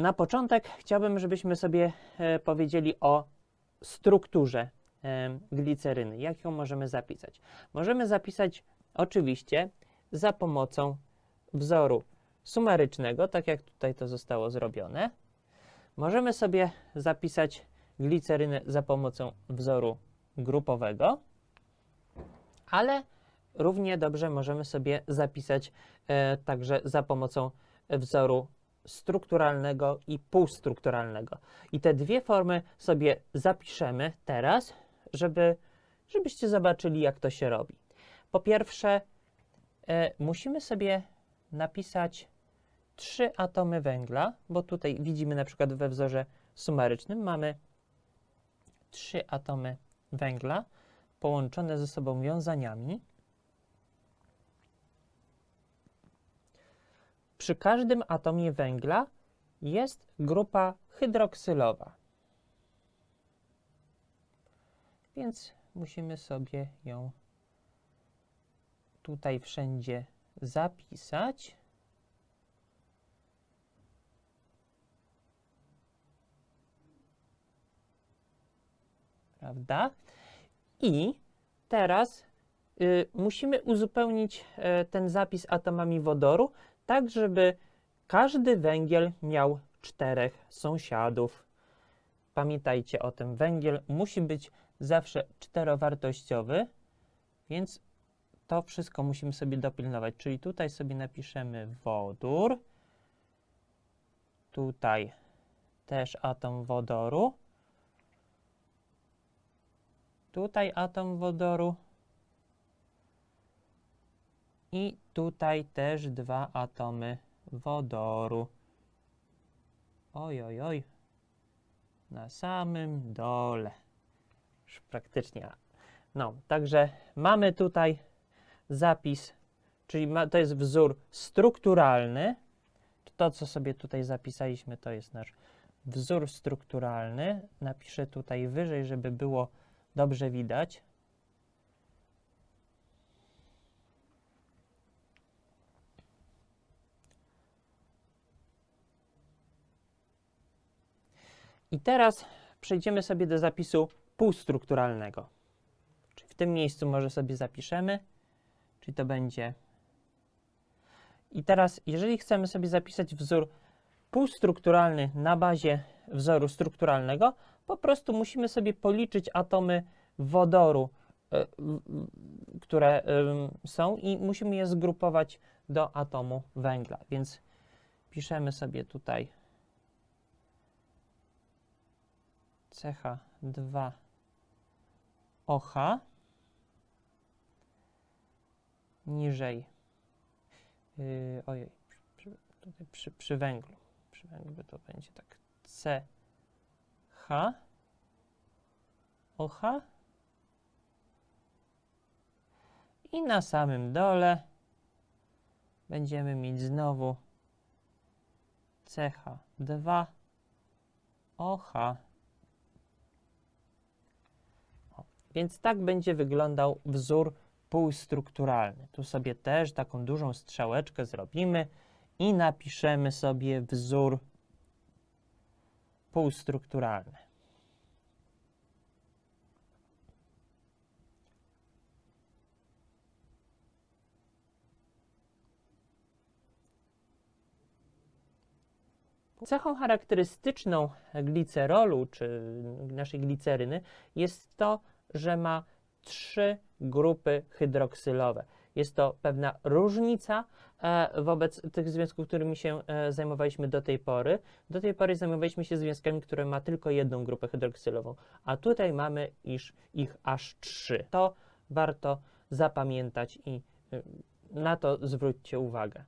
na początek chciałbym, żebyśmy sobie e, powiedzieli o strukturze e, gliceryny. Jak ją możemy zapisać? Możemy zapisać oczywiście za pomocą wzoru sumarycznego, tak jak tutaj to zostało zrobione. Możemy sobie zapisać glicerynę za pomocą wzoru grupowego, ale równie dobrze możemy sobie zapisać e, także za pomocą wzoru strukturalnego i półstrukturalnego. I te dwie formy sobie zapiszemy teraz, żeby, żebyście zobaczyli, jak to się robi. Po pierwsze, e, musimy sobie napisać trzy atomy węgla, bo tutaj widzimy na przykład we wzorze sumarycznym mamy trzy atomy węgla połączone ze sobą wiązaniami. Przy każdym atomie węgla jest grupa hydroksylowa. Więc musimy sobie ją tutaj wszędzie zapisać. Prawda? I teraz y, musimy uzupełnić e, ten zapis atomami wodoru, tak żeby każdy węgiel miał czterech sąsiadów. Pamiętajcie o tym, węgiel musi być zawsze czterowartościowy, więc to wszystko musimy sobie dopilnować. Czyli tutaj sobie napiszemy wodór, tutaj też atom wodoru, tutaj atom wodoru i tutaj też dwa atomy wodoru. Oj, oj, oj. Na samym dole. Już praktycznie. No, także mamy tutaj zapis, czyli ma, to jest wzór strukturalny. To, co sobie tutaj zapisaliśmy, to jest nasz wzór strukturalny. Napiszę tutaj wyżej, żeby było dobrze widać. I teraz przejdziemy sobie do zapisu półstrukturalnego. Czyli w tym miejscu może sobie zapiszemy, czyli to będzie. I teraz, jeżeli chcemy sobie zapisać wzór półstrukturalny na bazie wzoru strukturalnego, po prostu musimy sobie policzyć atomy wodoru, e, które są i musimy je zgrupować do atomu węgla. Więc piszemy sobie tutaj CH2 OH niżej. Yy, ojej przy, tutaj przy, przy węglu. Przy węglu to będzie tak. CH OH i na samym dole będziemy mieć znowu CH2 OH Więc tak będzie wyglądał wzór półstrukturalny. Tu sobie też taką dużą strzałeczkę zrobimy i napiszemy sobie wzór półstrukturalny. Cechą charakterystyczną glicerolu czy naszej gliceryny jest to, że ma trzy grupy hydroksylowe. Jest to pewna różnica e, wobec tych związków, którymi się e, zajmowaliśmy do tej pory. Do tej pory zajmowaliśmy się związkami, które ma tylko jedną grupę hydroksylową, a tutaj mamy iż ich aż trzy. To warto zapamiętać i y, na to zwróćcie uwagę.